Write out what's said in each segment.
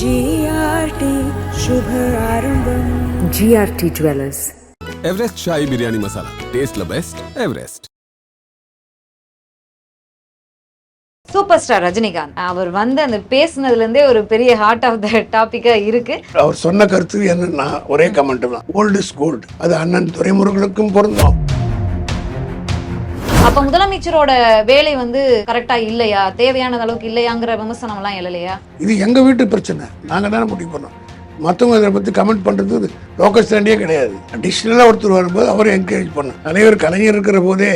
GRT jewellers Everest Shahi biryani masala டேஸ்ட்ல best Everest super star Rajinikanth அவர் வந்து அந்த பேசுனதுலேருந்தே ஒரு பெரிய ஹார்ட் ஆஃப் த டாப்பிக்காக இருக்கு. அவர் சொன்ன கருத்து என்னன்னா ஒரே கமெண்ட் தான். ஓல்டு இஸ் கோல்டு அது அண்ணன் துறைமுருகனுக்கும் பொருந்தும். அப்ப முதலமைச்சரோட வேலை வந்து கரெக்டா இல்லையா? தேவையான அளவுக்கு இல்லையாங்கிற விமர்சனம் எல்லாம் இல்லையா இது எங்க வீட்டு பிரச்சனை. நாங்க தானே முடிவு பண்ணோம். மற்றவங்க இதை பற்றி கமெண்ட் பண்ணுறது லோக்கல் ஸ்டாண்டே கிடையாது. அடிஷ்னலாக ஒருத்தர் வரும்போது அவரை என்கரேஜ் பண்ண தலைவர் கலைஞர் இருக்கிற போதே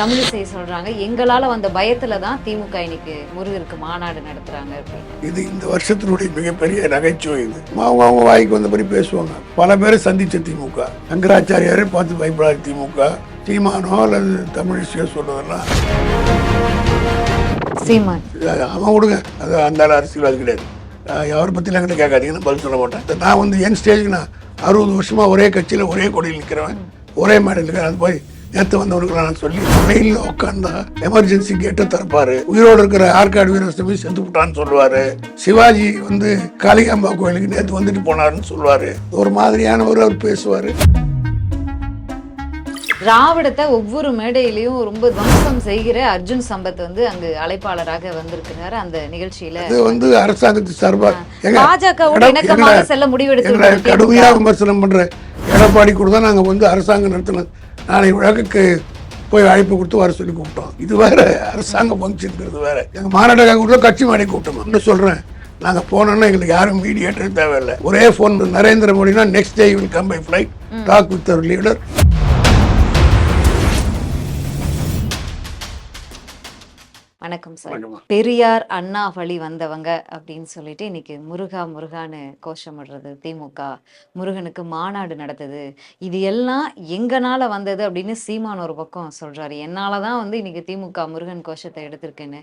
தமிழிசை சொல்றாங்க. எங்களால வந்த பயத்துல தான் திமுக இன்னைக்கு முருகருக்கு மாநாடு நடத்துறாங்க அப்படின்னு. இது இந்த வருஷத்தினுடைய மிகப்பெரிய நகைச்சுவை இது. அவங்க அவங்க வாய்க்கு வந்தபடி பேசுவாங்க. பல பேரை சந்திச்ச திமுக. சங்கராச்சாரியாரே பார்த்து பயப்படாத திமுக. சீமானோ அல்லது தமிழிசையோ சொல்றதெல்லாம் சீமான். அவன் விடுங்க அது அந்த அரசியல்வாதி கிடையாது. அவரை பற்றிலாம் என்கிட்ட கேட்காதீங்கன்னு பதில் சொல்ல மாட்டேன். நான் வந்து என் ஸ்டேஜுக்கு நான் அறுபது வருஷமா ஒரே கட்சியில் ஒரே கொடியில் நிற்கிறவன் ஒரே மேடையில் இருக்கிறேன் அது போய் நேற்று வந்தவனுக்கு நான் சொல்லி ரயிலில் உட்காந்தா எமர்ஜென்சி கேட்டை திறப்பாரு. உயிரோடு இருக்கிற ஆற்காடு வீரஸ்தமி செத்து விட்டான்னு சொல்லுவாரு. சிவாஜி வந்து காளிகாம்பா கோயிலுக்கு நேற்று வந்துட்டு போனாருன்னு சொல்லுவாரு. ஒரு மாதிரியானவர் அவர் பேசுவார். திராவிடத்தை ஒவ்வொரு மேடையிலையும் ரொம்ப துவம்சம் செய்கிற அர்ஜுன் சம்பத் வந்து அங்கு அழைப்பாளராக வந்திருக்கிறாரு அந்த நிகழ்ச்சியில. இது வந்து அரசாங்கத்து சார்பாக பாஜகவோட இணக்கமாக செல்ல முடிவெடுத்து எங்களை விட்டது கடுமையா விமர்சனம் பண்ற எடப்பாடி கூட தான் நாங்க வந்து அரசாங்கம் நடத்தினது நாளை விளக்குக்கு போய் அழைப்பு கொடுத்து வர சொல்லி கூப்பிட்டோம். இது வேற அரசாங்க ஃபங்க்ஷனுங்கிறது வேற. எங்க மாநாட்டக கூட கட்சி மாடி கூட்டணும். இன்னும் சொல்றேன். நாங்க போனோம்னா எங்களுக்கு யாரும் மீடியேட்டர் தேவையில்லை. ஒரே phone Narendra மோடினா next day will come by flight talk with our leader வணக்கம் சார். பெரியார் அண்ணா வழி வந்தவங்க அப்படின்னு சொல்லிட்டு இன்னைக்கு முருகா முருகான்னு கோஷமிடுறது திமுக. முருகனுக்கு மாநாடு நடத்துது இது எல்லாம் எங்கனால வந்தது அப்படின்னு சீமான் ஒரு பக்கம் சொல்றாரு. என்னால தான் வந்து இன்னைக்கு திமுக முருகன் கோஷத்தை எடுத்திருக்குன்னு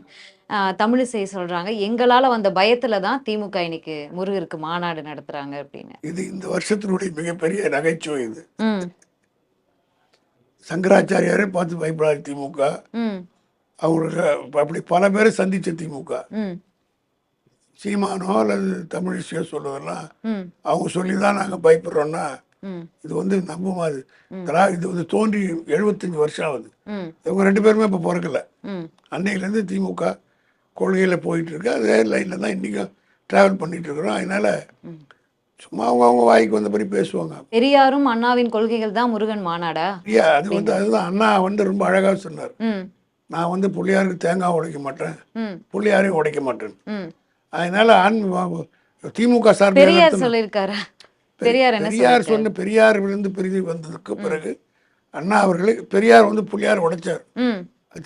ஆஹ் தமிழிசை சொல்றாங்க. எங்களால வந்த பயத்துல தான் திமுக இன்னைக்கு முருகருக்கு மாநாடு நடத்துறாங்க அப்படின்னு. இது இந்த வருஷத்தினுடைய மிகப்பெரிய நகைச்சுவை இது. சங்கராச்சாரியாரே பார்த்து பயப்படாத திமுக. ம் அவங்களுக்கு அப்படி பல பேரை சந்திச்ச திமுக. சீமானோ அல்லது தமிழிசையோ சொல்றதெல்லாம் ம். அவங்க சொல்லி தான் நாங்கள் பயப்படுறோம்னா இது வந்து நம்புமாது. திரா- இது வந்து தோன்றி எழுபத்தஞ்சு வருஷம் ஆகுது. இவங்க ரெண்டு பேருமே இப்போ பிறக்கல. அன்னையிலேருந்து திமுக கொள்கையில் போயிட்டு இருக்கு அதே லைனில் தான் இன்றைக்கும் ட்ராவல் பண்ணிட்டு இருக்கிறோம் அதனால சும்மா அவங்க அவங்க வாய்க்கு வந்தபடி பேசுவாங்க. பெரியாரும் அண்ணாவின் கொள்கைகள் தான் முருகன் மாநாடா? அது வந்து அதுதான் அண்ணா வந்து ரொம்ப அழகாக சொன்னார். நான் வந்து புள்ளியாருக்கு தேங்காய் உடைக்க மாட்டேன். புள்ளியாரையும் உடைக்க மாட்டேன். அதனால ஆண் திமுக சார்பில் பெரியார் சொல்லியிருக்காரா? பெரியார் பெரியார் சொன்ன பெரியார் விழுந்து பிரிவு வந்ததுக்கு பிறகு அண்ணா அவர்களே பெரியார் வந்து புள்ளியார் உடைச்சார்.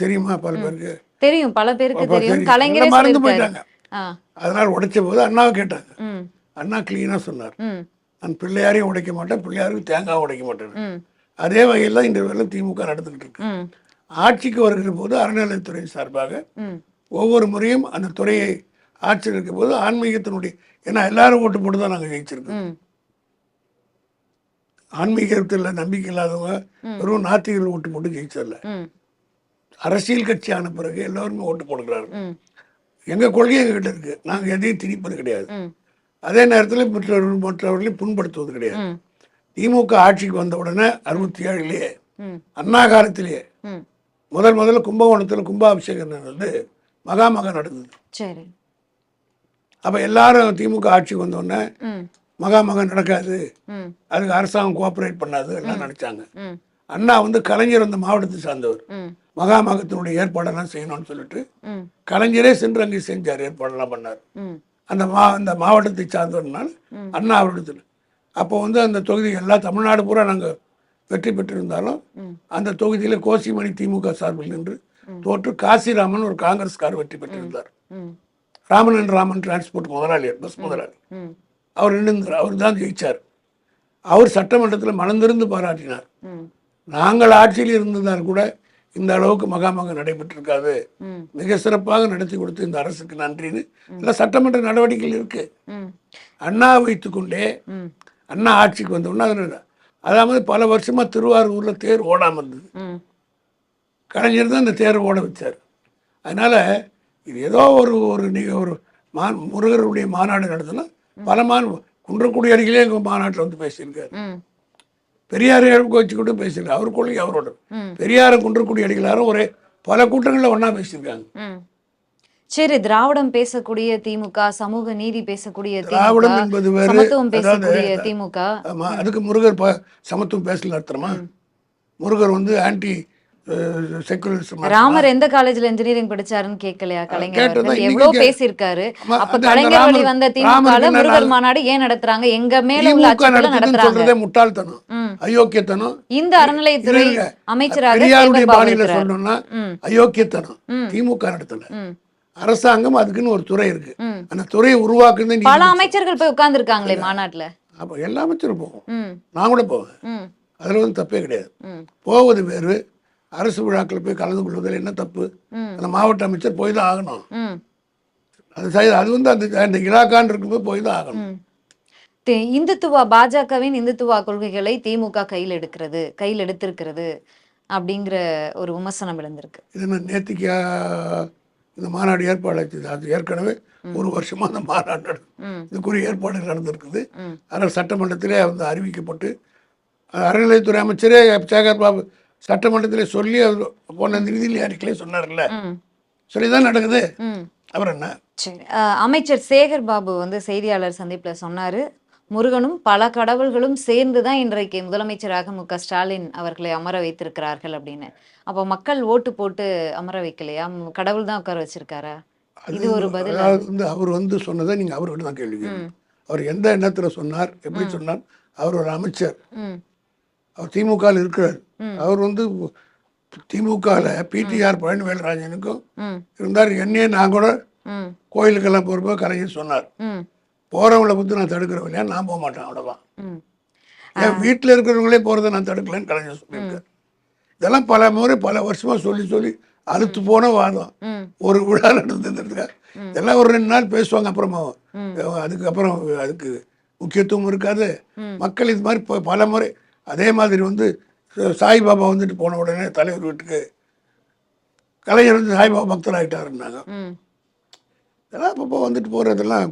தெரியுமா பல பேருக்கு? தெரியும். பல பேருக்கு தெரியும். கலைஞரே மறந்து போயிட்டாங்க. அதனால உடைச்ச போது அண்ணாவை கேட்டாங்க. அண்ணா கிளீனாக சொன்னார். நான் பிள்ளையாரையும் உடைக்க மாட்டேன். பிள்ளையாருக்கு தேங்காய் உடைக்க மாட்டேன். அதே வகையில் இந்த வேலை திமுக நடந்துக்கிட்டு இருக்கு. ஆட்சிக்கு வருகிற போது அறநிலையத்துறை சார்பாக ஒவ்வொரு முறையும் அந்த துறையை ஆட்சியில் இருக்கும் போது ஆன்மீகத்தினுடைய ஏன்னா எல்லாரும் ஓட்டு போட்டு தான் நாங்கள் ஜெயிச்சிருக்கோம். ஆன்மீகத்தில் நம்பிக்கை இல்லாதவங்க வெறும் நாத்திகர்கள் ஓட்டு போட்டு ஜெயிச்சதில்ல. அரசியல் கட்சி ஆன பிறகு எல்லாருமே ஓட்டு போடுகிறார்கள். எங்கள் கொள்கை எங்ககிட்ட இருக்கு. நாங்கள் எதையும் திணிப்பது கிடையாது. அதே நேரத்தில் மற்றவர்கள் மற்றவர்களை புண்படுத்துவது கிடையாது. திமுக ஆட்சிக்கு வந்த உடனே அறுபத்தி ஏழுலேயே அண்ணா காலத்திலேயே முதல் முதல்ல கும்பகோணத்தில் கும்பாபிஷேகம் நடந்தது மகாமகம் நடந்தது. சரி. அப்போ எல்லாரும் திமுக ஆட்சிக்கு வந்த உடனே ம். மகாமகம் நடக்காது. அதுக்கு அரசாங்கம் கோஆப்ரேட் பண்ணாது எல்லாம் நினைச்சாங்க. அண்ணா வந்து கலைஞர் அந்த மாவட்டத்தை சார்ந்தவர். மகாமகத்தினுடைய ஏற்பாடெல்லாம் செய்யணும்னு சொல்லிட்டு கலைஞரே சென்று அங்கே செஞ்சார் ஏற்பாடெல்லாம் பண்ணார். அந்த மா அந்த மாவட்டத்தை சார்ந்தவர்னால அண்ணா அவரிடத்தில். அப்போ வந்து அந்த தொகுதி எல்லா தமிழ்நாடு பூரா நாங்கள் வெற்றி பெற்றிருந்தாலும் அந்த தொகுதியில் கோசிமணி திமுக சார்பில் நின்று தோற்று காசிராமன் ஒரு காங்கிரஸ்கார் வெற்றி பெற்றிருந்தார். ராமன் ராமன் டிரான்ஸ்போர்ட் முதலாளியார் பஸ் முதலாளி. அவர் நின்று அவர் தான் ஜெயிச்சார். அவர் சட்டமன்றத்தில் மனந்திருந்து பாராட்டினார். நாங்கள் ஆட்சியில் இருந்ததால் கூட இந்த அளவுக்கு மகாமகம் நடைபெற்றிருக்காது. மிக சிறப்பாக நடத்தி கொடுத்து இந்த அரசுக்கு நன்றின்னு எல்லாம் சட்டமன்ற நடவடிக்கைகள் இருக்கு. அண்ணா வைத்துக்கொண்டே அண்ணா ஆட்சிக்கு வந்தோடனே அதில் அதாவது பல வருஷமா திருவாரூர்ல தேர் ஓடாம இருந்தது. கலைஞர் தான் இந்த தேர் ஓட வச்சார். அதனால இது ஏதோ ஒரு ஒரு நீ ஒரு மா முருகருடைய மாநாடு நடத்தினா பல மா குன்றக்குடி அடிகளே எங்கள் மாநாட்டில் வந்து பேசியிருக்காரு. பெரியாரை வச்சு கூட பேசியிருக்காரு. அவர் கொள்கை அவரோட பெரியாரை குன்றக்குடி அடிகளாரும் ஒரே பல கூட்டங்களில் ஒன்றா பேசியிருக்காங்க. சரி திராவிடம் பேசக்கூடிய திமுக சமூக நீதி பேசக்கூடிய திராவிடம் என்பது வேறு, சமத்துவம் அதாவது- பேசக்கூடிய திமுக ஆமா அதுக்கு முருகர் சமத்துவம் பேசல அர்த்தமா முருகர் வந்து ஆன்டி ராமர் எந்த காலேஜ்ல இன்ஜினியரிங் படிச்சாருன்னு கேட்கலையா கலைஞர் எவ்வளவு பேசியிருக்காரு அப்ப கலைஞர் வழி வந்த திமுக முருகர்? மாநாடு ஏன் நடத்துறாங்க எங்க மேல உள்ள நடத்துதுன்னு நடத்துறாங்க முட்டாள்தனம். அயோக்கியத்தனம் இந்த அறநிலையத்துறை. அமைச்சராக பாணியில. சொல்லணும்னா. அயோக்கியத்தனம். திமுக நடத்தல. அரசாங்கம் அதுக்குன்னு ஒரு துறை இருக்கு. அந்த துறையை உருவாக்குறது பல அமைச்சர்கள் போய் உட்கார்ந்து இருக்காங்களே மாநாட்டுல? அப்போ எல்லா அமைச்சரும் போவோம். நான் கூட போவேன். அதில் வந்து தப்பே கிடையாது. போவது வேறு. அரசு விழாக்களில் போய் கலந்து கொள்வதில் என்ன தப்பு. அந்த மாவட்ட அமைச்சர் போய் தான் ஆகணும். அது சரி அது வந்து அந்த அந்த இலாக்கான் இருக்கும்போது போய் தான் ஆகணும். இந்துத்துவா பாஜகவின் இந்துத்துவா கொள்கைகளை திமுக கையில் எடுக்கிறது கையில் எடுத்திருக்கிறது அப்படிங்கிற ஒரு விமர்சனம் எழுந்திருக்கு. இது நேத்திக்கு இந்த மாநாடு ஏற்பாடு அது ஏற்கனவே ஒரு வருஷமா அந்த மாநாடு. இதுக்குரிய ஏற்பாடு நடந்திருக்குது. ம். ஆனால் சட்டமன்றத்திலே வந்து அறிவிக்கப்பட்டு அஹ், அறநிலையத்துறை அமைச்சரே சேகர் பாபு சட்டமன்றத்திலே சொல்லி அவர் போன நிதிநிலை அறிக்கையிலே சொன்னார்ல. ம். சொல்லி தான் நடக்குது அப்புறம் என்ன? அமைச்சர் சேகர் பாபு வந்து செய்தியாளர் சந்திப்புல சொன்னாரு. முருகனும் பல கடவுள்களும் சேர்ந்து தான் இன்றைக்கு முதலமைச்சராக மு க ஸ்டாலின் அவர்களை அமர வைத்திருக்கிறார்கள் அப்படின்னு. அப்போ மக்கள் ஓட்டு போட்டு அமர வைக்கலையா? கடவுள் தான் உட்கார வச்சிருக்காரா? இது ஒரு பதில். வந்து அவர் வந்து சொன்னதை நீங்கள் அவர்கிட்ட தான் கேள்வி. அவர் எந்த எண்ணத்தில் சொன்னார் எப்படி சொன்னார் அவர் ஒரு அமைச்சர். அவர் திமுகவில் இருக்கிறார். அவர் வந்து திமுகவில் பிடிஆர் பழனிவேலராஜனுக்கும் இருந்தார். என்னையே நான் கூட கோயிலுக்கெல்லாம் போகிறப்போ கலைஞர் சொன்னார். போகிறவங்கள பற்றி நான் தடுக்கிறேன் இல்லையா? நான் போக மாட்டேன் அவ்வளோதான் என் வீட்டில் இருக்கிறவங்களே போகிறத நான் தடுக்கலைன்னு கலைஞர் சொல்லியிருக்கார். இதெல்லாம் பல முறை பல வருஷமாக சொல்லி சொல்லி அழுத்து போன வாதம். ஒரு விழா நடந்ததுக்காக இதெல்லாம் ஒரு ரெண்டு நாள் பேசுவாங்க அப்புறமா அதுக்கப்புறம் அதுக்கு முக்கியத்துவம் இருக்காது. மக்கள் இது மாதிரி ப- பல முறை அதே மாதிரி வந்து சாய்பாபா வந்துட்டு போன உடனே தலைவர் வீட்டுக்கு கலைஞர் வந்து சாய்பாபா பக்தர் ஆகிட்டாருன்னாங்க இதெல்லாம் அப்பப்போ வந்துட்டு போகிறதெல்லாம்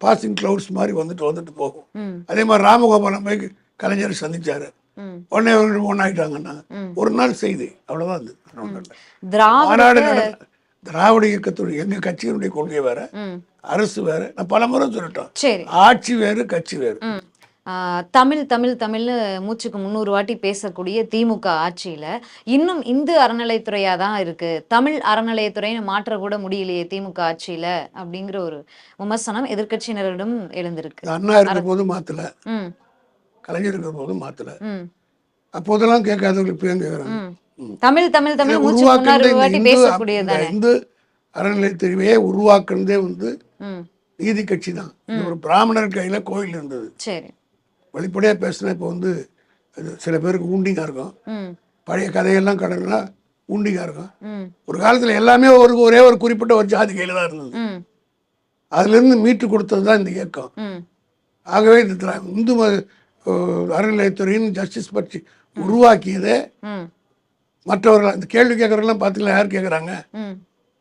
பாசிங் க்ளவுட்ஸ் மாதிரி வந்துட்டு வந்துட்டு போகும். அதே மாதிரி ராமகோபாலம் போய் கலைஞரை சந்திச்சாரு. உடனே அவங்க ஒன்றாயிட்டாங்கன்னா ஒரு நாள் செய்தி. அவ்வளோதான் அது. திராவிட மாநாடு நட- திராவிட இயக்கத்துடைய எங்க கட்சியினுடைய கொள்கை வேற. அரசு வேற. நான் பல முறை சொல்லிட்டோம் ஆட்சி வேறு கட்சி வேறு. தமிழ் தமிழ் தமிழ்னு மூச்சுக்கு முந்நூறு வாட்டி பேசக்கூடிய திமுக ஆட்சியில இன்னும் இந்து அறநிலைத்துறையா தான் இருக்கு. தமிழ் அறநிலையத்துறைன்னு மாற்ற கூட முடியலையே திமுக ஆட்சியில அப்படிங்கிற ஒரு விமர்சனம் எதிர்க்கட்சியினரிடம் எழுந்திருக்கு. அண்ணா இருக்கிற போது மாத்தல. ம். கலைஞர் இருக்கிற போது மாத்தல. ம். அப்போதெல்லாம் கேட்காதவங்களுக்கு இப்போ கேட்குறாங்க தமிழ் தமிழ் தமிழ் மூச்சு முன்னாறு இந்த அறநிலையத்துறையே உருவாக்குனதே வந்து நீதி கட்சி தான். ஒரு பிராமணர் கையில கோயில் இருந்தது. சரி. வெளிப்படையாக பேசினா இப்போ வந்து அது சில பேருக்கு ஊண்டிங்காக இருக்கும். பழைய கதையெல்லாம் கடனா ஊண்டிங்காக இருக்கும். ஒரு காலத்தில் எல்லாமே ஒரு ஒரே ஒரு குறிப்பிட்ட ஒரு ஜாதி கையில் தான் இருந்தது. அதுலேருந்து மீட்டு கொடுத்தது தான் இந்த இயக்கம். ஆகவே இந்த இந்து அறநிலையத்துறையின் ஜஸ்டிஸ் பற்றி உருவாக்கியதே மற்றவர்கள் அந்த கேள்வி கேட்குறவங்களாம் பார்த்தீங்களா யார் கேட்குறாங்க?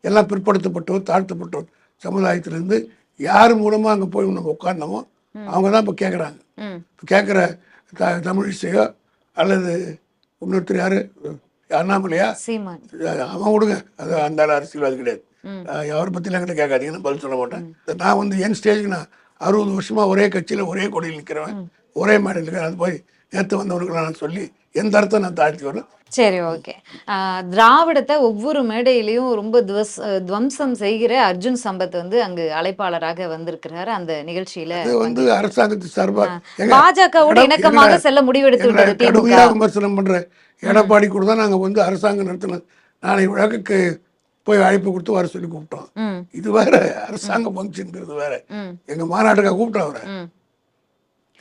எல்லாம் பிற்படுத்தப்பட்டோர் தாழ்த்தப்பட்டோர் சமுதாயத்திலேருந்து யார் மூலமாக அங்கே போய் நம்ம உட்கார்ந்தோமோ அவங்க தான் இப்போ கேட்குறாங்க இப்போ கேட்குற த தமிழிசையோ அல்லது இன்னொருத்தர் யார்? அண்ணாமலையா? அவன் விடுங்க. அது அந்த அரசியல்வாதி கிடையாது. அவரை பற்றிலாம் என்கிட்ட கேட்காதீங்கன்னு பதில் சொல்ல மாட்டேன். நான் வந்து என் ஸ்டேஜுக்கு நான் அறுபது வருஷமா ஒரே கட்சியில் ஒரே கொடியில் நிற்கிறவன் ஒரே மேடையில் இருக்கிறேன் அது போய் நேற்று வந்தவனுக்கு நான் சொல்லி எந்த அர்த்தம் நான் தாழ்த்தி வரேன் சரி ஓகே. திராவிடத்தை ஒவ்வொரு மேடையிலையும் ரொம்ப துவஸ் துவம்சம் செய்கிற அர்ஜுன் சம்பத் வந்து அங்கு அழைப்பாளராக வந்திருக்கிறாரு அந்த நிகழ்ச்சியில வந்து அரசாங்கத்து சார்பாக பாஜகவோடு இணக்கமாக செல்ல முடிவெடுத்து விட்டது திமுக. விமர்சனம் பண்ற எடப்பாடி கூட தான் நாங்கள் வந்து அரசாங்கம் நடத்தின நாளை விழாக்கு போய் அழைப்பு கொடுத்து வர சொல்லி கூப்பிட்டோம். இது வேற அரசாங்க ஃபங்க்ஷனுங்கிறது வேற. எங்க மாநாட்டுக்காக கூப்பிட்டோம் அவரை.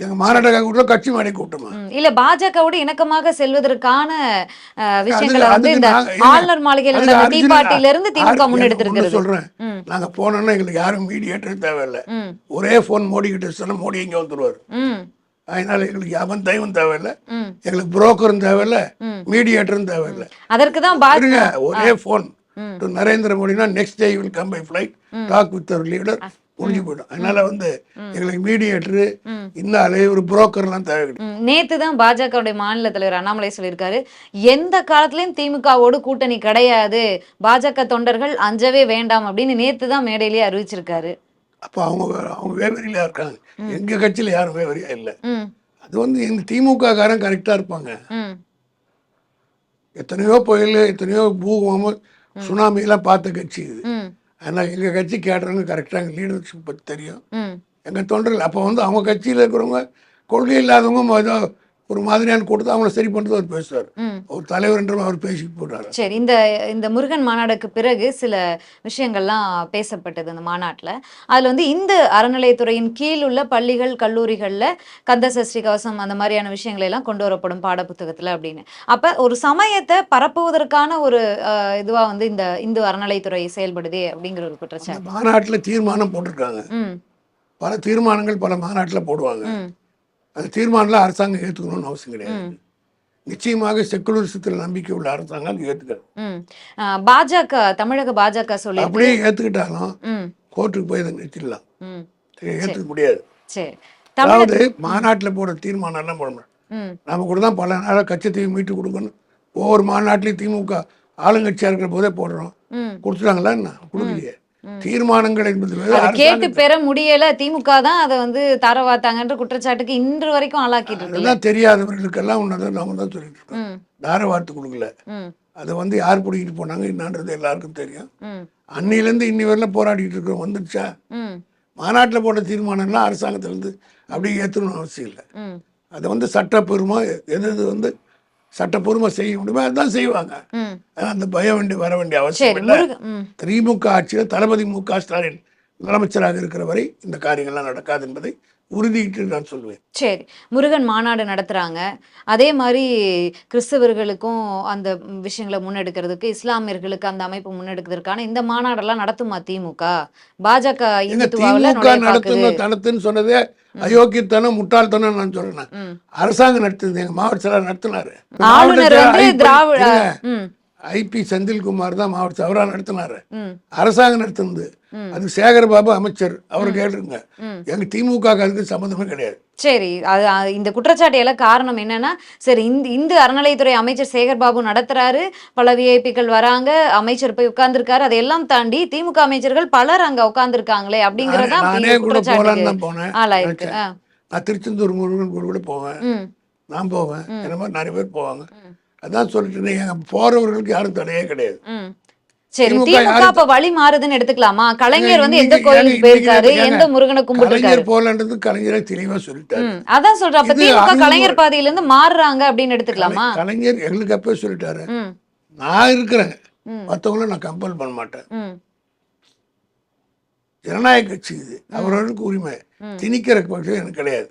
எங்க மாநாட்டுக்காக கூப்பிட்டோம் கட்சி மாடி கூப்பிட்டோமா ம். இல்ல பாஜகவோடு இணக்கமாக செல்வதற்கான விஷயங்களை வந்து இந்த ஆளுநர் மாளிகையில் தீபாட்டில இருந்து திமுக முன்னெடுத்திருக்கிறது சொல்றேன். நாங்க போனோம்னா எங்களுக்கு யாரும் மீடியேட்டர் தேவையில்லை. ஒரே ஃபோன் மோடி கிட்ட சொன்னா மோடி இங்க வந்துருவாரு. அதனால எங்களுக்கு அவன் தெய்வம் தேவையில்லை. எங்களுக்கு புரோக்கரும் தேவையில்லை. மீடியேட்டரும் தேவையில்லை. அதற்கு தான் ஒரே phone to Narendra மோடினா next day will come by flight talk with our leader முடிஞ்சு போயிடும் அதனால வந்து எங்களுக்கு மீடியேட்டரு இந்த ஒரு புரோக்கர்லாம் தேவை கிடையாது நேத்து தான் பாஜகவுடைய மாநில தலைவர் அண்ணாமலை சொல்லியிருக்காரு எந்த காலத்திலயும் திமுகவோடு கூட்டணி கிடையாது. பாஜக தொண்டர்கள் அஞ்சவே வேண்டாம் அப்படின்னு நேத்து தான் மேடையிலேயே அறிவிச்சிருக்காரு. அப்போ அவங்க அவங்க வேவரியில இருக்காங்க. எங்க கட்சியில யாரும் வேவரியா இல்லை. அது வந்து எங்க திமுக காரன் கரெக்டா இருப்பாங்க. எத்தனையோ புயல் எத்தனையோ பூகம்பம் சுனாமி எல்லாம் பார்த்த கட்சி இது. அதனால் எங்கள் கட்சி கேட்டவங்க கரெக்டாக எங்கள் லீடர்ஷிப் பற்றி தெரியும். எங்கள் தொண்டர்கள் அப்போ வந்து அவங்க கட்சியில் இருக்கிறவங்க கொள்கை இல்லாதவங்க ஏதோ ஒரு மாதிரியான கூட்டத்தை அவங்கள சரி பண்ணுறது அவர் பேசுவார். ஒரு தலைவர்ன்ற அவர் பேசிட்டு போட்டார் சரி இந்த இந்த முருகன் மாநாடுக்கு பிறகு சில விஷயங்கள்லாம் பேசப்பட்டது அந்த மாநாட்டில். அதில் வந்து இந்து அறநிலையத்துறையின் கீழ் உள்ள பள்ளிகள் கல்லூரிகளில் கந்த சஷ்டி கவசம் அந்த மாதிரியான விஷயங்களை எல்லாம் கொண்டு வரப்படும் பாடப்புத்தகத்தில் அப்படின்னு. அப்போ ஒரு சமயத்தை பரப்புவதற்கான ஒரு இதுவாக வந்து இந்த இந்து அறநிலையத்துறை செயல்படுதே அப்படிங்கிற ஒரு குற்றச்சாட்டு. மாநாட்டில் தீர்மானம் போட்டிருக்காங்க. பல தீர்மானங்கள் பல மாநாட்டில் போடுவாங்க. அந்த தீர்மானம்லாம் அரசாங்கம் ஏற்றுக்கணும்னு அவசியம் கிடையாது. நிச்சயமாக செக்குலரிசத்தில் நம்பிக்கை உள்ள அரசாங்கம் ஆ, பாஜக தமிழக பாஜக சொல்லி அப்படியே ஏற்றுக்கிட்டாலும் ம். கோர்ட்டுக்கு போய் அதை நிறுத்திடலாம். ம். ஏற்றுக்க முடியாது. அதாவது மாநாட்டில் போடுற தீர்மானம் எல்லாம் போட முடியாது. ம். நாம கூட தான் பல நாளாக கட்சத்தையும் மீட்டு கொடுக்கணும். ஒவ்வொரு மாநாட்டிலையும் திமுக ஆளுங்கட்சியாக இருக்கிற போதே போடுறோம். கொடுத்துட்டாங்களா என்ன? கொடுக்கலையே. தீர்மானங்கள் என்பது கேட்டு பெற முடியல. திமுக தான் அதை வந்து தாரவாத்தாங்கன்ற குற்றச்சாட்டுக்கு இன்று வரைக்கும் ஆளாக்கிட்டு அதெல்லாம் தெரியாதவர்களுக்கெல்லாம் ஒன்றதான் நாம தான் சொல்லிட்டு இருக்கோம். ம். தார வார்த்தை கொடுக்கல. அதை வந்து யார் பிடிக்கிட்டு போனாங்க என்னன்றது எல்லாருக்கும் தெரியும். ம். அன்னிலேருந்து இன்னி வரலாம் போராடிட்டு இருக்கிறோம் வந்துடுச்சா மாநாட்டில் போட்ட தீர்மானம்லாம் அரசாங்கத்திலேருந்து அப்படியே ஏற்றணும்னு அவசியம் இல்லை. அதை வந்து சட்டப்பூர்வமாக எது எது வந்து சட்டப்பூர்வமாக செய்ய முடியுமோ? அதுதான் செய்வாங்க. அந்த பயம் வேண்டிய வர வேண்டிய அவசியம் இல்லை. திமுக ஆட்சியில் தளபதி மு க ஸ்டாலின் முதலமைச்சராக இருக்கிற வரை இந்த காரியங்கள்லாம் நடக்காது என்பதை உறுதியிட்டு நான் சொல்வேன். சரி. முருகன் மாநாடு நடத்துறாங்க. அதே மாதிரி கிறிஸ்தவர்களுக்கும் அந்த விஷயங்களை முன்னெடுக்கிறதுக்கு இஸ்லாமியர்களுக்கு அந்த அமைப்பு முன்னெடுக்கிறதுக்கான இந்த மாநாடெல்லாம் நடத்துமா திமுக? பாஜக எங்க இந்துத்துவாவில் திமுக நுழைய பாக்குது நடத்துன தனத்துன்னு சொன்னதே அயோக்கியத்தனம் முட்டாள்தனம் நான் சொல்றேன். அரசாங்கம் நடத்துது எங்க மாவட்ட செயலாளர் நடத்தினாரு. ஆளுநர் வந்து திராவிட ஐபி செந்தில்குமார் தான் மாவட்ட அவரா நடத்தினாரு. அரசாங்கம் நடத்துனது. அது சேகர் பாபு அமைச்சர் அவர் கேட்டுருங்க. எங்க திமுக க்கு அதுக்கு சம்மந்தமே கிடையாது. சரி அது இந்த குற்றச்சாட்டு எல்லாம் காரணம் என்னன்னா சரி இந்த இந்து அறநிலையத்துறை அமைச்சர் சேகர் பாபு நடத்துறாரு பல விஐபிக்கள் வராங்க அமைச்சர் போய் உட்கார்ந்துருக்காரு அதையெல்லாம் தாண்டி திமுக அமைச்சர்கள் பலர் அங்க உட்கார்ந்துருக்காங்களே அப்படிங்கறதா ஆளாயிருக்கு. நான் திருச்செந்தூர் முருகன் கூட போவேன். நான் போவேன். என்ன மாதிரி நிறைய பேர் போவாங்க. அதான் சொல்லிட்டு எங்க போறவர்களுக்கு யாரும் தடையே கிடையாது. சரி திமுக அப்ப வழி மாறுதுன்னு எடுத்துக்கலாமா? கலைஞர் வந்து எந்த கோயிலுக்கு போயிருக்காரு? எந்த முருகனை கலைஞர் போலன்றது கலைஞரை தெளிவா சொல்லிட்டாரு. அதான் சொல்றேன். அப்ப திமுக கலைஞர் பாதையில இருந்து மாறுறாங்க அப்படின்னு எடுத்துக்கலாமா? கலைஞர் எங்களுக்கு அப்பவே சொல்லிட்டாரு. நான் இருக்கிறேன். மற்றவங்கள நான் கம்பல் பண்ண மாட்டேன். ஜனநாயக கட்சி இது. அவரவருக்கு உரிமை. திணிக்கிற பட்சம் எனக்கு கிடையாது.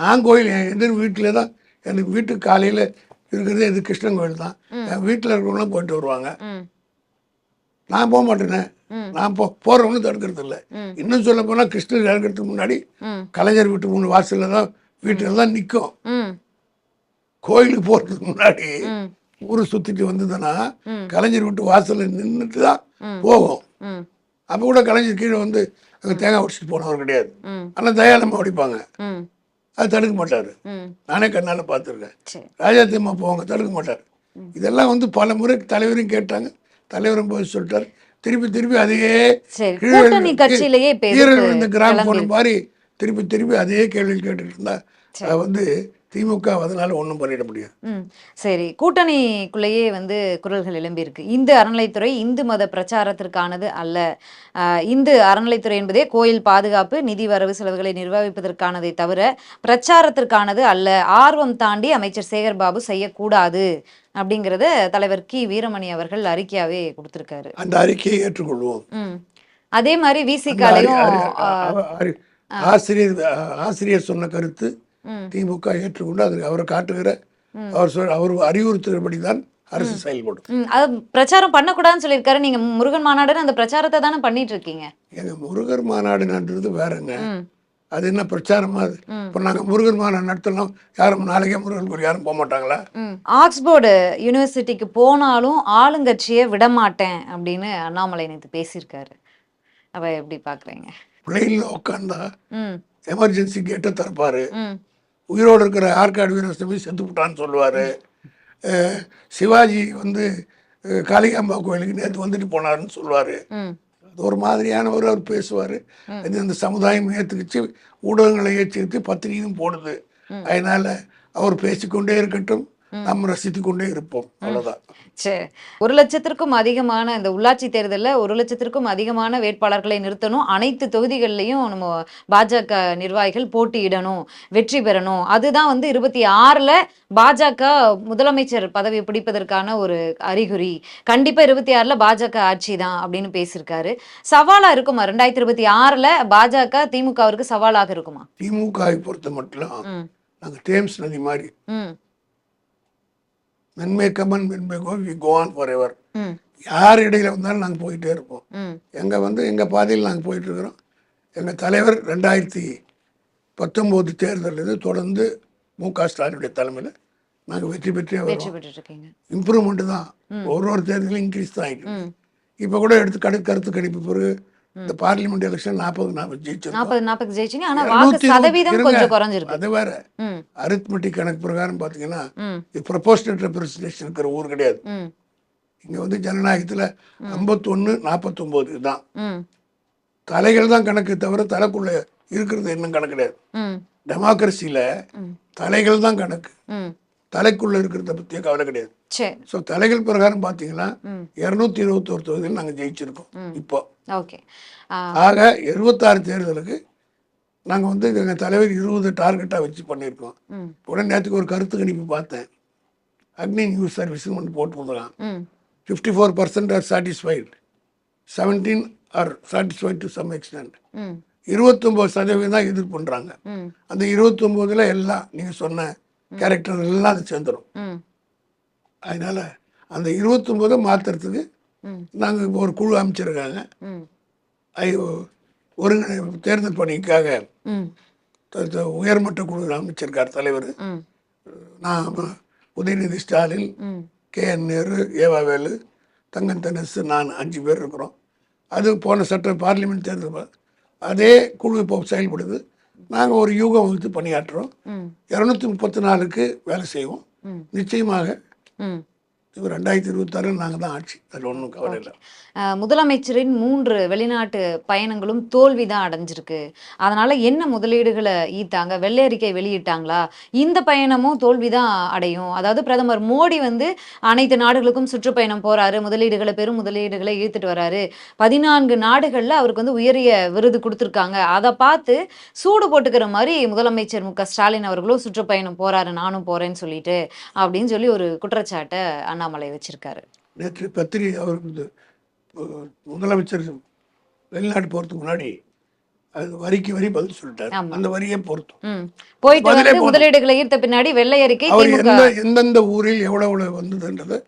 நான் கோயில் என் எதிர் வீட்டில் தான் எனக்கு வீட்டுக்கு காலையில் இருக்கிறது இது கிருஷ்ணன் கோயில் தான் என் வீட்டில் இருக்கிறவங்களாம் போயிட்டு வருவாங்க. நான் போக மாட்டேனே. நான் போ போகிறவங்களும் தடுக்கிறது இல்லை. இன்னும் சொல்ல போனால் கிருஷ்ணர் இறங்குறதுக்கு முன்னாடி கலைஞர் வீட்டு மூணு வாசலில் தான் வீட்டில் தான் நிற்கும் கோயிலுக்கு போகிறதுக்கு முன்னாடி ஊரை சுற்றிட்டு வந்ததுன்னா கலைஞர் வீட்டு வாசலில் நின்றுட்டு தான் போகும். அப்போ கூட கலைஞர் கீழே வந்து அங்கே தேங்காய் உடைச்சிட்டு போனவர் கிடையாது. ஆனால் தயாளமாக உடைப்பாங்க. அது தடுக்க மாட்டார். நானே கண்ணால் பார்த்துருக்கேன். சரி. ராஜாத்தியம்மா போவாங்க தடுக்க மாட்டார். இதெல்லாம் வந்து பல முறை தலைவரும் கேட்டாங்க. தலைவரும் போய் சொல்லிட்டார். திருப்பி திருப்பி அதையே சரி கீழே விழுந்த கிராம போன மாதிரி திருப்பி திருப்பி அதே கேள்வி கேட்டுட்டு இருந்தா அது வந்து திமுக அதனால ஒன்றும் பண்ணிட முடியாது. சரி கூட்டணிக்குள்ளேயே வந்து குரல்கள் எழும்பியிருக்கு. இந்து அறநிலைத்துறை இந்து மத பிரச்சாரத்திற்கானது அல்ல. இந்து அறநிலைத்துறை என்பதே கோயில் பாதுகாப்பு நிதி வரவு செலவுகளை நிர்வகிப்பதற்கானதை தவிர பிரச்சாரத்திற்கானது அல்ல. ஆர்வம் தாண்டி அமைச்சர் சேகர் பாபு செய்யக்கூடாது அப்படிங்கிறத தலைவர் கி. வீரமணி அவர்கள் அறிக்கையாவே கொடுத்திருக்காரு. அந்த அறிக்கையை ஏற்றுக்கொள்வோம். அதே மாதிரி விசிகாலையும் ஆசிரியர் ஆசிரியர் சொன்ன கருத்து. திமுக ஏற்றுக்கொண்டு அதுக்கு அவர் காட்டுகிற அவர் சொல் அவர் அறிவுறுத்துகிறபடி தான் அரசு செயல்படும். அது பிரச்சாரம் பண்ணக்கூடாதுன்னு சொல்லியிருக்காரு. நீங்க முருகன் மாநாடுன்னு அந்த பிரச்சாரத்தை தானே பண்ணிட்டு இருக்கீங்க எங்க முருகர் மாநாடு நடுறது வேறங்க அது என்ன பிரச்சாரமா? அது இப்போ நாங்கள் முருகர் மாநாடு நடத்தலாம். யாரும் நாளைக்கே முருகன் கோயில் யாரும் போக மாட்டாங்களா. ஆக்ஸ்போர்டு யூனிவர்சிட்டிக்கு போனாலும் ஆளுங்கட்சியை விடமாட்டேன் அப்படின்னு அண்ணாமலை நேற்று பேசியிருக்காரு. அவ எப்படி பார்க்குறீங்க பிளெயினில் உட்காந்தா எமர்ஜென்சி கேட்டை திறப்பாரு. உயிரோடு இருக்கிற ஆற்காடு வீரசாமி செத்து விட்டான்னு சொல்லுவார். சிவாஜி வந்து காளிகாம்பா கோயிலுக்கு நேற்று வந்துட்டு போனாருன்னு சொல்லுவார். அது ஒரு மாதிரியானவர் அவர் பேசுவார். அது இந்த சமுதாயம் ஏற்றுக்கிச்சு ஊடகங்களை ஏற்றுக்கிட்டு பத்திரிகையும் போடுது. அதனால அவர் பேசிக்கொண்டே இருக்கட்டும். நம்ம ரசித்து கொண்டே இருப்போம். அவ்வளோதான் சரி ஒரு லட்சத்திற்கும் அதிகமான இந்த உள்ளாட்சி தேர்தலில் ஒரு லட்சத்திற்கும் அதிகமான வேட்பாளர்களை நிறுத்தணும். அனைத்து தொகுதிகள்லையும் நம்ம பாஜக நிர்வாகிகள் போட்டியிடணும் வெற்றி பெறணும். அதுதான் வந்து இருபத்தி ஆறுல பாஜக முதலமைச்சர் பதவி பிடிப்பதற்கான ஒரு அறிகுறி. கண்டிப்பா இருபத்தி ஆறுல பாஜக ஆட்சி தான் அப்படின்னு பேசியிருக்காரு. சவாலா இருக்குமா? ரெண்டாயிரத்தி இருபத்தி ஆறுல பாஜக திமுகவிற்கு சவாலாக இருக்குமா? திமுகவை பொறுத்த மட்டும் நாங்கள் டேம்ஸ் நதி மாதிரி men may come men may go we go on forever யார் இடையில வந்தாலும் நாங்கள் போயிட்டே இருப்போம். ம் எங்கள் வந்து எங்கள் பாதையில் நாங்கள் போயிட்டு இருக்கிறோம். எங்கள் தலைவர் ரெண்டாயிரத்தி பத்தொம்போது தேர்தலில் தொடர்ந்து மு க ஸ்டாலினுடைய தலைமையில் நாங்கள் வெற்றி பெற்றே வரோம் பெற்றுட்டு இருக்கீங்க இம்ப்ரூவ்மெண்ட் தான். ஒரு ஒரு தேர்தலும் இன்க்ரீஸ் தான் ஆகிட்டு இப்போ கூட எடுத்து கடு கருத்து கணிப்பு பிறகு இந்த பார்லிமெண்ட் எலெக்ஷன் நாற்பது நாற்பது ஜெயிச்சிருக்கோம். நாற்பது நாற்பது ஜெயிச்சீங்க. ஆனா வாக்கு இருநூத்தி இருபது சதவீதம் இருங்க. கொஞ்சம் குறைஞ்சிருக்கு. அது வேற. அரித்மெட்டிக் கணக்கு பிரகாரம் பார்த்தீங்கன்னா ப்ரொபோஷனல் ரெப்ரஸன்டேஷன் இருக்கிற ஊர் கிடையாது. இங்கே வந்து ஜனநாயகத்தில் ஐம்பத்தொன்று நாற்பத்தொம்போது தான் ம். தலைகள் தான் கணக்கு தவிர தலைக்குள்ள இருக்கிறது இன்னும் கணக்கு கிடையாது. டெமோக்ரஸியில் தலைகள் தான் கணக்கு. தலைக்குள்ள இருக்கிறத பற்றிய கவலை கிடையாது. ஸோ தலைகள் பிரகாரம் பார்த்தீங்கன்னா. இரநூத்தி இருபத்தோரு தொகுதியில் நாங்கள் ஜெயிச்சிருக்கோம் இப்போ. ஓகே. ஆக இருபத்தாறு தேர்தலுக்கு நாங்கள் வந்து எங்கள் தலைவர் இருபது டார்கெட்டாக வச்சு பண்ணியிருக்கோம். உடனே நேற்றுக்கு ஒரு கருத்து கணிப்பு பார்த்தேன். அக்னி நியூஸ் சர்வீஸ்னு ஒன்று போட்டு ம். Fifty four percent are satisfied seventeen are satisfied to some extent இருபத்தொம்போது சதவீதம் தான் எதிர் பண்ணுறாங்க அந்த இருபத்தொம்போதில் எல்லாம் நீங்கள் சொன்ன கேரக்டர் எல்லாம் அது சேர்ந்துடும் அதனால் அந்த இருபத்தொம்போதை மாற்றுறதுக்கு. நாங்கள் ஒரு குழு அமைச்சிருக்காங்க. ஒருங்கிணை தேர்தல் பணிக்காக உயர்மட்ட குழு அமைச்சிருக்கார் தலைவர். நான் உதயநிதி ஸ்டாலின் கே என் நேரு ஏவாவேலு தங்கம் தென்னசு நான் அஞ்சு பேர் இருக்கிறோம். அது போன சட்ட பார்லிமெண்ட் தேர்தல் அதே குழு இப்போ செயல்படுது. நாங்கள் ஒரு யூகம் வகுத்து பணியாற்றுறோம். இரநூத்தி முப்பத்தி நாலுக்கு வேலை செய்வோம். நிச்சயமாக Mm. இப்போ ரெண்டாயிரத்தி இருபத்தாறு நாங்கள் தான் ஆட்சி. அதில் ஒன்றும் கவலை இல்லை. முதலமைச்சரின் மூன்று வெளிநாட்டு பயணங்களும் தோல்வி தான் அடைஞ்சிருக்கு. அதனால என்ன முதலீடுகளை ஈத்தாங்க வெள்ளை அறிக்கை வெளியிட்டாங்களா? இந்த பயணமும் தோல்வி தான் அடையும். அதாவது பிரதமர் மோடி வந்து அனைத்து நாடுகளுக்கும் சுற்றுப்பயணம் போறாரு. முதலீடுகளை பெரும் முதலீடுகளை ஈர்த்துட்டு வராரு. பதினான்கு நாடுகள்ல அவருக்கு வந்து உயரிய விருது கொடுத்துருக்காங்க. அதை பார்த்து சூடு போட்டுக்கிற மாதிரி முதலமைச்சர் மு க ஸ்டாலின் அவர்களும் சுற்றுப்பயணம் போறாரு. நானும் போறேன்னு சொல்லிட்டு அப்படின்னு சொல்லி ஒரு குற்றச்சாட்டை அண்ணாமலை வச்சிருக்காரு நேற்று பத்திரிகை அஹ், முதலமைச்சர் வெளிநாட்டு போகிறதுக்கு முன்னாடி அது வரிக்கு வரி பதில் சொல்லிட்டார். அந்த வரியே பொருத்தும் போயிட்டு வந்து. முதலீடுகளை ஈர்த்த பின்னாடி வெள்ளை அறிக்கை அவர் எந்த எந்தெந்த ஊரில் எவ்வளவு எவ்வளவு வந்ததுன்றதை.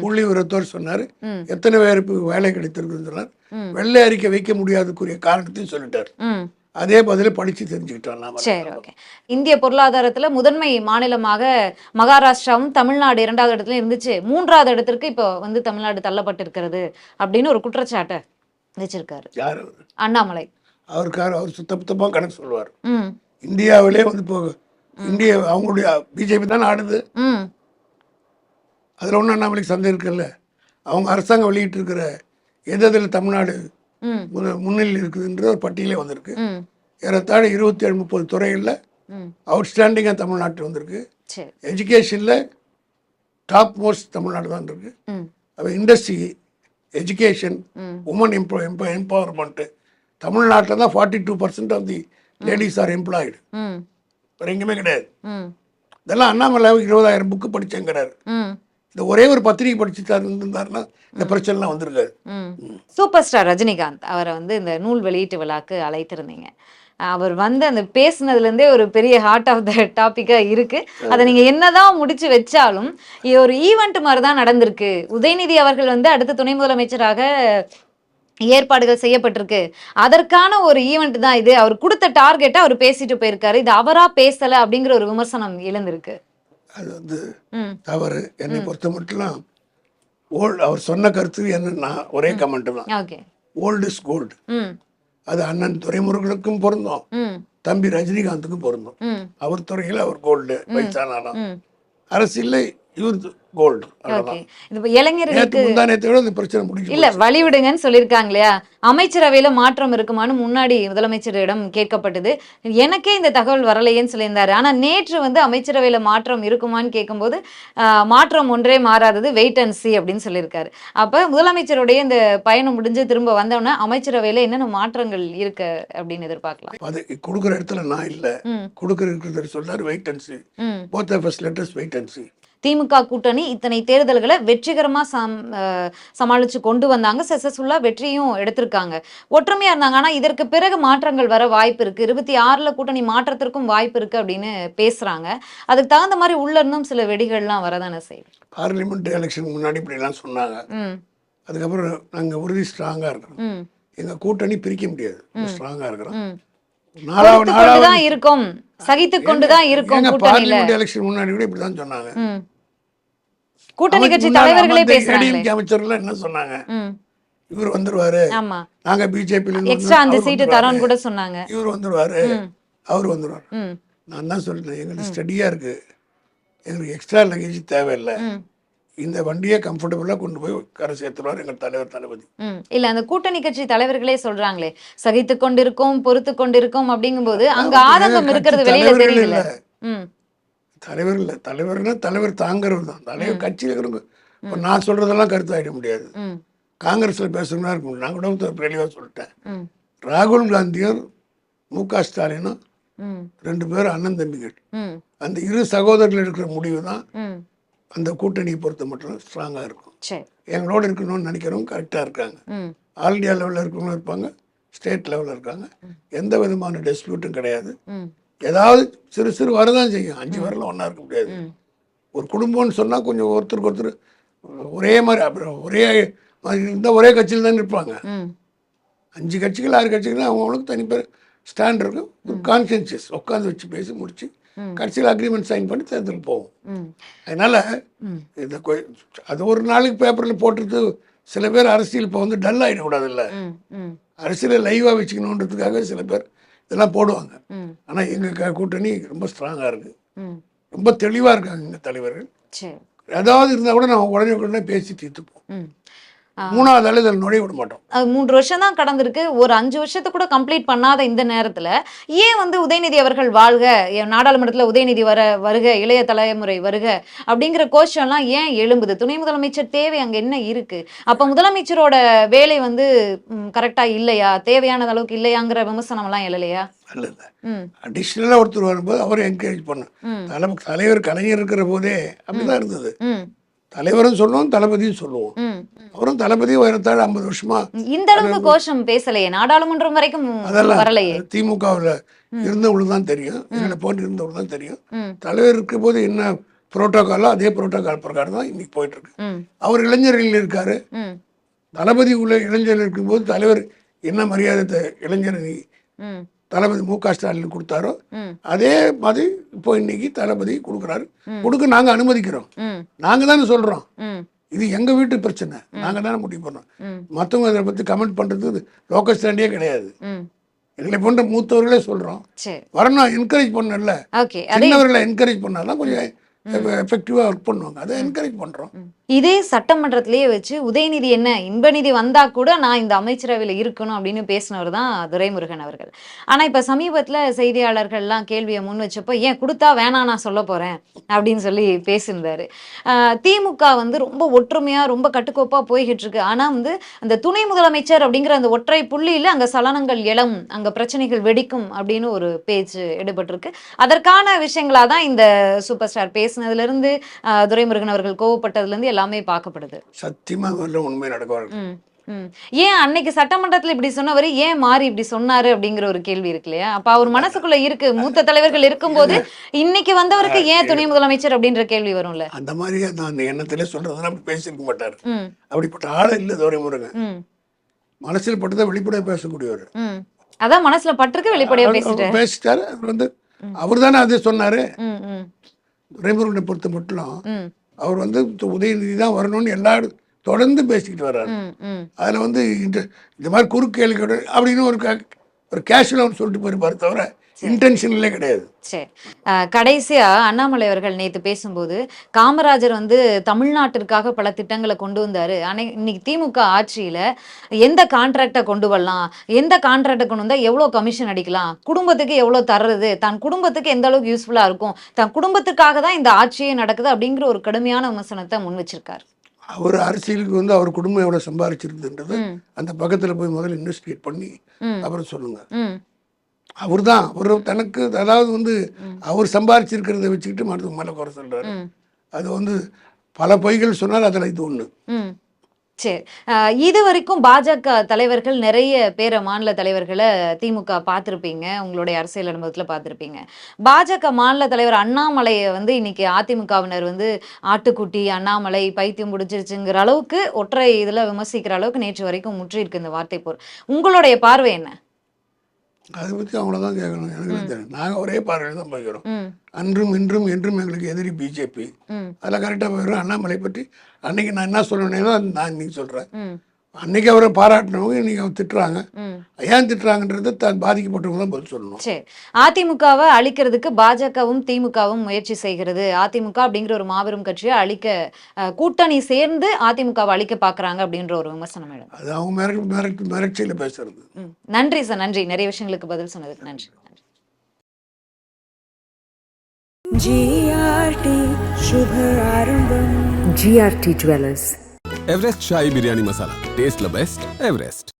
புள்ளி விவரத்தோடு சொன்னார். எத்தனை பேருக்கு வேலை கிடைத்திருக்குன்னு சொன்னார். வெள்ளை அறிக்கை வைக்க முடியாதக்குரிய காரணத்தையும் சொல்லிட்டார் அதே பதிலை படித்து தெரிஞ்சுக்கிட்டோம் சரி ஓகே. இந்திய பொருளாதாரத்துல முதன்மை மாநிலமாக மகாராஷ்டிராவும் தமிழ்நாடு இரண்டாவது இடத்துல இருந்துச்சு. மூன்றாவது இடத்திற்கு இப்போ வந்து தமிழ்நாடு தள்ளப்பட்டிருக்கிறது அப்படின்னு ஒரு குற்றச்சாட்டை வச்சிருக்காரு யார்? அண்ணாமலை. அவருக்கார் அவர் சுத்த சுத்தமாக கணக்கு சொல்லுவார். ம். இந்தியாவிலே வந்து இப்போ இந்திய அவங்களுடைய பிஜேபி தானே ஆடுது. ம். அதில் ஒன்றும் நம்மளுக்கு சந்தேகம் இருக்குல்ல? அவங்க அரசாங்கம் வெளியிட்டு இருக்கிற எது எதில் தமிழ்நாடு முன்னிலையில் இருக்குதுன்ற ஒரு பட்டியலே வந்திருக்கு. ஏறத்தாழ இருபத்தி ஏழு முப்பது துறைகளில் அவுட்ஸ்டாண்டிங்காக தமிழ்நாட்டில் வந்திருக்கு. எஜுகேஷனில் டாப் மோஸ்ட் தமிழ்நாடு தான் இருக்கு அப்போ இண்டஸ்ட்ரி எஜுகேஷன். உமன் எம்போ எம்போ எம்பவர்மெண்ட்டு தமிழ்நாட்டில் தான் forty two percent of the ladies are employed வேறு எங்கேயுமே கிடையாது. இதெல்லாம் அண்ணாமலை இருபதாயிரம் புக்கு படிச்சேங்கிறாரு. ம். இந்த ஒரே ஒரு பத்திரிகை படிச்சுட்டாரு இருந்திருந்தாருன்னா இந்த பிரச்சனைலாம் வந்திருக்காது. சூப்பர் ஸ்டார் ரஜினிகாந்த் அவரை வந்து இந்த நூல் வெளியீட்டு விழாக்கு அழைத்திருந்தீங்க. அவர் வந்து அந்த பேசுனதுலேருந்தே ஒரு பெரிய ஹார்ட் ஆஃப் த டாப்பிக்காக இருக்கு. அதை நீங்க என்னதான் முடிச்சு வச்சாலும் ஒரு ஈவெண்ட் மாதிரி தான் நடந்திருக்கு. உதயநிதி அவர்கள் வந்து அடுத்த துணை முதலமைச்சராக ஏற்பாடுகள் செய்யப்பட்டிருக்கு. அதற்கான ஒரு ஈவெண்ட் தான் இது. அவர் கொடுத்த டார்கெட்டை அவர் பேசிட்டு போயிருக்காரு. இது அவரா பேசல அப்படிங்கிற ஒரு விமர்சனம் எழுந்திருக்கு. அது வந்து தவறு. என்னை பொறுத்த மட்டும் ஓல்டு அவர் சொன்ன கருத்து என்னன்னா ஒரே கமெண்ட் தான். Old is gold. அது அண்ணன் துரைமுருகனுக்கும் பொருந்தும். தம்பி ரஜினிகாந்துக்கும் பொருந்தும். அவர் துறையில் அவர் கோல்டு வயசானாலும். ம். கோல்டு இளைஞர்களுக்கு இல்ல வழி விடுங்கன்னு சொல்லியிருக்காங்க இல்லையா? அமைச்சரவையில மாற்றம் இருக்குமான்னு முன்னாடி முதலமைச்சரிடம் கேட்கப்பட்டது. எனக்கே இந்த தகவல் வரலையேன்னு சொல்லியிருந்தாரு. ஆனா நேற்று வந்து அமைச்சரவையில மாற்றம் இருக்குமான்னு கேட்கும்போது மாற்றம் ஒன்றே மாறாதது வெயிட் அண்ட் சி அப்படின்னு சொல்லியிருக்காரு. அப்ப முதலமைச்சருடைய இந்த பயணம் முடிஞ்சு திரும்ப வந்தோடனே அமைச்சரவையில என்னென்ன மாற்றங்கள் இருக்கு அப்படின்னு எதிர்பார்க்கலாம். அது கொடுக்குற இடத்துல நான் இல்லை. கொடுக்குற இருக்கிறத சொல்றாரு wait and see both letters wait and see DMK கூட்டணி இத்தனை தேர்தல்களை வெற்றிகரமா சம் சமாளிச்சு கொண்டு வந்தாங்க. சக்சஸ்ஃபுல்லா வெற்றியும் எடுத்திருக்காங்க. ஒற்றுமையா இருந்தாங்க. ஆனா இதற்கு பிறகு மாற்றங்கள் வர வாய்ப்பு இருக்கு. இருபத்தி ஆறுல கூட்டணி மாற்றத்திற்கும் வாய்ப்பு இருக்கு அப்படின்னு பேசுறாங்க. அதுக்கு தகுந்த மாதிரி உள்ள இருந்தும் சில வெடிகள்லாம் வரதானே செய்யுது. பார்லிமெண்ட் எலெக்ஷன் முன்னாடி இப்படிலாம் சொன்னாங்க. அதுக்கப்புறம் நாங்கள் உறுதி ஸ்ட்ராங்காக இருக்கிறோம். ம். எங்கள் கூட்டணி பிரிக்க முடியாது. ஸ்ட்ராங்காக இருக்கிறோம். நாலாவது கொண்டுதான் இருக்கும். சகித்து கொண்டுதான் இருக்கும் எங்க பார்லிமெண்ட் எலெக்ஷன் முன்னாடி கூட இப்படி தான் சொன்னாங்க கூட்டணி கட்சி தலைவர்களே ADMK அமைச்சர்கள் என்ன சொன்னாங்க? இவர் வந்துருவாரு. ஆமா. நாங்க பிஜேபியில எக்ஸ்ட்ரா அந்த சீட்டு தரோன்னு கூட சொன்னாங்க. இவர் வந்துருவாரு. அவர் வந்துருவாரு. நான் தான் சொல்லிட்டேன். எங்களுக்கு ஸ்டடியா இருக்கு. எங்களுக்கு எக்ஸ்ட்ரா லக்கேஜ் தேவையில்லை. இந்த வண்டியை கம்ஃபர்டபுளாக கொண்டு போய் கரை சேர்த்துருவார் எங்கள் தலைவர் தளபதி. இல்ல அந்த கூட்டணி கட்சி தலைவர்களே சொல்றாங்களே. சகித்து கொண்டிருக்கோம் பொறுத்து கொண்டிருக்கோம் அப்படிங்கும்போது அங்க ஆதங்கம் இருக்கிறது வெளியில தெரியல தலைவர் இல்லை. தலைவர்னா தலைவர் தாங்கிறவர் தான். தலைவர் கட்சியில் இருக்கிறவங்க. இப்போ நான் சொல்றதெல்லாம் கருத்தாயிட முடியாது. காங்கிரஸில் பேசணும்னா இருக்க முடியும் நான் கூட தெளிவாக சொல்லிட்டேன். ராகுல் காந்தியும் மு க ஸ்டாலினும் ரெண்டு பேரும் அண்ணன் தம்பிகள். அந்த இரு சகோதரர்கள் எடுக்கிற முடிவு தான் அந்த கூட்டணியை பொறுத்த மட்டும் ஸ்ட்ராங்காக இருக்கும். எங்களோட இருக்கணும்னு நினைக்கிறவங்க கரெக்டாக இருக்காங்க. ஆல் இந்தியா லெவலில் இருக்கவங்களும் இருப்பாங்க. ஸ்டேட் லெவலில் இருக்காங்க. எந்த விதமான டிஸ்பியூட்டும் கிடையாது. ஏதாவது சிறு சிறு வரதான் செய்யும். அஞ்சு வரலாம் ஒன்றா இருக்க முடியாது. ஒரு குடும்பம்னு சொன்னால் கொஞ்சம் ஒருத்தருக்கு ஒருத்தர் ஒரே மாதிரி அப்புறம் ஒரே மாதிரி இருந்தால் ஒரே கட்சியில் தான் இருப்பாங்க. அஞ்சு கட்சிகள் ஆறு கட்சிகள் அவங்களுக்கு தனி பேர் ஸ்டாண்ட் இருக்கும் ஒரு கான்சியன்சியஸ் உட்காந்து வச்சு பேசி முடிச்சு கட்சியில் அக்ரிமெண்ட் சைன் பண்ணி தேர்தல் போகும் ம். அதனால் இந்த கொ- அது ஒரு நாளைக்கு பேப்பரில் போட்டுட்டு சில பேர் அரசியல் இப்போ வந்து டல் ஆகிடக்கூடாதுல்ல ம். ம். அரசியலை லைவாக வச்சுக்கணுன்றதுக்காக சில பேர் இதெல்லாம் போடுவாங்க. ஆனால் எங்கள் கூட்டணி ரொம்ப ஸ்ட்ராங்காக இருக்குது ரொம்ப தெளிவாக இருக்காங்க எங்கள் தலைவர்கள். ஏதாவது இருந்தால் கூட நம்ம உடனே உடனே பேசி தீர்த்துப்போம். மூணாவது ஆள் இதில் நுழைய விட மாட்டோம். அது மூன்று வருஷம் தான் கடந்திருக்கு. ஒரு அஞ்சு வருஷத்தை கூட கம்ப்ளீட் பண்ணாத இந்த நேரத்துல ஏன் வந்து உதயநிதி அவர்கள் வாழ்க நாடாளுமன்றத்துல உதயநிதி வர வருக இளைய தலைமுறை வருக அப்படிங்கிற கோஷம்லாம் ஏன் எழும்புது? துணை முதலமைச்சர் தேவை அங்க என்ன இருக்கு? அப்ப முதலமைச்சரோட வேலை வந்து கரெக்டா இல்லையா? தேவையான அளவுக்கு இல்லையாங்கிற விமர்சனம் எல்லாம் எழலையா? ம். அடிஷ்னலாக ஒருத்தர் வரும்போது அவரை என்கரேஜ் பண்ணும் தலைவர் கலைஞர் இருக்கிற போதே அப்படிதான் இருந்தது. தலைவரும் சொல்லுவோம் தளபதியும் சொல்லுவோம். அவரும் தளபதியும் உயரத்தாழ் ஐம்பது வருஷமா இந்த அளவுக்கு கோஷம் பேசலையே. நாடாளுமன்றம் வரைக்கும் அதெல்லாம் வரலையே. திமுகவில் இருந்தவங்களுக்கு தான் தெரியும். எங்களை போட்டு இருந்தவங்களுக்கு தான் தெரியும். தலைவர் இருக்கிற போது என்ன புரோட்டோகாலோ அதே புரோட்டோகால் பிரகாரம் தான் இன்னைக்கு போயிட்டு இருக்கு அவர் இளைஞர்கள் இருக்காரு. தளபதி உள்ள இளைஞர் இருக்கும்போது தலைவர் என்ன மரியாதை இளைஞர் தளபதி மு க ஸ்டாலின் கொடுத்தாரோ அதே மாதிரி இப்போ இன்னைக்கு தளபதி கொடுக்குறாரு. கொடுக்க நாங்கள் அனுமதிக்கிறோம். நாங்கள் தானே சொல்கிறோம் இது எங்கள் வீட்டு பிரச்சனை. நாங்கள் தானே முடிவு பண்ணோம். மற்றவங்க அதை பற்றி கமெண்ட் பண்ணுறதுக்கு லோக்கல் ஸ்டாண்டே கிடையாது. எங்களை போன்ற மூத்தவர்களே சொல்கிறோம் வரணும் என்கரேஜ் பண்ணல சின்னவர்களை என்கரேஜ் பண்ணாதான் கொஞ்சம் எஃபெக்டிவாக ஒர்க் பண்ணுவாங்க. அதை என்கரேஜ் பண்ணுறோம் இதே சட்டமன்றத்திலேயே வச்சு உதயநிதி என்ன இன்பநிதி வந்தா கூட நான் இந்த அமைச்சரவையில் இருக்கணும் அப்படின்னு பேசினவர் தான் துரைமுருகன் அவர்கள். ஆனா இப்ப சமீபத்துல செய்தியாளர்கள்லாம் கேள்வியை முன் வச்சப்போ ஏன் கொடுத்தா வேணாம் நான் சொல்ல போறேன் அப்படின்னு சொல்லி பேசியிருந்தாரு. திமுக வந்து ரொம்ப ஒற்றுமையா ரொம்ப கட்டுக்கோப்பா போய்கிட்டு இருக்கு ஆனா வந்து அந்த துணை முதலமைச்சர் அப்படிங்கிற அந்த ஒற்றை புள்ளியில அங்க சலனங்கள் எழம் அங்க பிரச்சனைகள் வெடிக்கும் அப்படின்னு ஒரு பேச்சு எடுபட்டிருக்கு. அதற்கான விஷயங்களா தான் இந்த சூப்பர் ஸ்டார் பேசினதுல ஆஹ் துரைமுருகன் அவர்கள் கோவப்பட்டதுல இருந்து எல்லாமே பார்க்கப்படுது. சத்தியமாக உண்மை நடக்குவாங்க ம், ம். ஏன் அன்னைக்கு சட்டமன்றத்துல இப்படி சொன்னவர் ஏன் மாறி இப்படி சொன்னாரு அப்படிங்கிற ஒரு கேள்வி இருக்கு இல்லையா? அப்ப அவர் மனசுக்குள்ள இருக்கு மூத்த தலைவர்கள் இருக்கும்போது இன்னைக்கு வந்தவருக்கு ஏன் துணை முதலமைச்சர் அப்படின்ற கேள்வி வரும்ல? அந்த மாதிரி அந்த எண்ணத்திலே சொல்கிறதுனா அப்படி பேசியிருக்க மாட்டார். அப்படிப்பட்ட ஆள் இல்லை துரைமுருகன். மனசில் பட்டதை வெளிப்படையாக பேசக்கூடியவர். அதான் மனசுல பட்டிருக்கு வெளிப்படையா பேசிட்டு அவர் பேசிட்டாரு. அவர் வந்து அவர் தானே அதை சொன்னாரு. துரைமுருகனை பொறுத்த மட்டும் அவர் வந்து உதயநிதி தான் வரணும்னு எல்லாரும் தொடர்ந்து பேசிக்கிட்டு வர்றாரு. அதில் வந்து இந்த இந்த மாதிரி குறுக்கேள்வி அப்படின்னு ஒரு ஒரு கேஷுவலாக சொல்லிட்டு போயிருப்பாரு தவிர இன்டென்ஷன்லே கிடையாது. சரி. கடைசியா அண்ணாமலை அவர்கள் நேத்து பேசும்போது காமராஜர் வந்து தமிழ்நாட்டிற்காக பல திட்டங்களை கொண்டு வந்தாரு. ஆனா இன்னைக்கு திமுக ஆட்சியில எந்த கான்ட்ராக்டை கொண்டு வரலாம்? எந்த கான்ட்ராக்டை கொண்டு வந்தா எவ்வளவு கமிஷன் அடிக்கலாம்? குடும்பத்துக்கு எவ்வளவு தர்றது? தன் குடும்பத்துக்கு எந்த அளவுக்கு யூஸ்ஃபுல்லா இருக்கும்? தன் குடும்பத்துக்காக தான் இந்த ஆட்சியே நடக்குது அப்படிங்கிற ஒரு கடுமையான விமர்சனத்தை முன் வச்சிருக்காரு. அவர் அரசியலுக்கு வந்து அவர் குடும்பம் எவ்வளோ சம்பாரிச்சிருக்குன்றது. அந்த பக்கத்தில் போய் முதல்ல இன்வெஸ்டிகேட் பண்ணி. அப்புறம் சொல்லுங்க. அவர் தான் அவர் தனக்கு அதாவது வந்து அவர் சம்பாரிச்சிருக்கிறத வச்சுக்கிட்டு மருத்துவ மேலே குறை சொல்றாரு. ம். அது வந்து பல பொய்கள் சொன்னால் அதில் இது ஒன்று சரி. இது வரைக்கும் பாஜக தலைவர்கள் நிறைய பேரை மாநில தலைவர்களை திமுக பார்த்துருப்பீங்க. உங்களுடைய அரசியல் அனுபவத்தில் பார்த்துருப்பீங்க. பாஜக மாநில தலைவர் அண்ணாமலையை வந்து இன்னைக்கு அதிமுகவினர் வந்து ஆட்டுக்குட்டி அண்ணாமலை பைத்தியம் பிடிச்சிருச்சுங்கிற அளவுக்கு ஒற்றை இதில் விமர்சிக்கிற அளவுக்கு நேற்று வரைக்கும் முற்றி இருக்கு இந்த வார்த்தை போர் உங்களுடைய பார்வை என்ன? அதை பற்றி அவங்கள தான் கேட்கணும் எனக்கு தெரியும் நாங்கள் ஒரே பார்வையில் தான் போய்க்கிறோம். அன்றும் இன்றும் என்றும் எங்களுக்கு எதிரி பிஜேபி. ம். அதெல்லாம் கரெக்டாக போயிடும் அண்ணாமலை பற்றி அன்னைக்கு நான் என்ன சொல்லணுன்னே தான் நான் இன்னைக்கு சொல்கிறேன் அன்னைக்கு அவரை பாராட்டினவங்க இன்னைக்கு அவர் திட்டுறாங்க. ஏன் திட்டுறாங்கன்றது தான் பாதிக்கப்பட்டவங்க தான் பதில் சொல்லணும். சரி. அதிமுகவை அழிக்கிறதுக்கு பாஜகவும் திமுகவும் முயற்சி செய்கிறது. அதிமுக அப்படிங்கிற ஒரு மாபெரும் கட்சியை அழிக்க கூட்டணி சேர்ந்து அதிமுகவை அழிக்க பாக்குறாங்க அப்படின்ற ஒரு விமர்சனம் மேடம். அது அவங்க மிரட்டு மிரட்டு மிரட்சியில் பேசுறது. நன்றி சார் நன்றி. நிறைய விஷயங்களுக்கு பதில் சொன்னதுக்கு நன்றி. ஜிஆர்டி சுப ஆரம்பம். GRT jewellers. Jewelers. Everest Shahi biryani masala டேஸ்ட்ல பெஸ்ட் எவரெஸ்ட்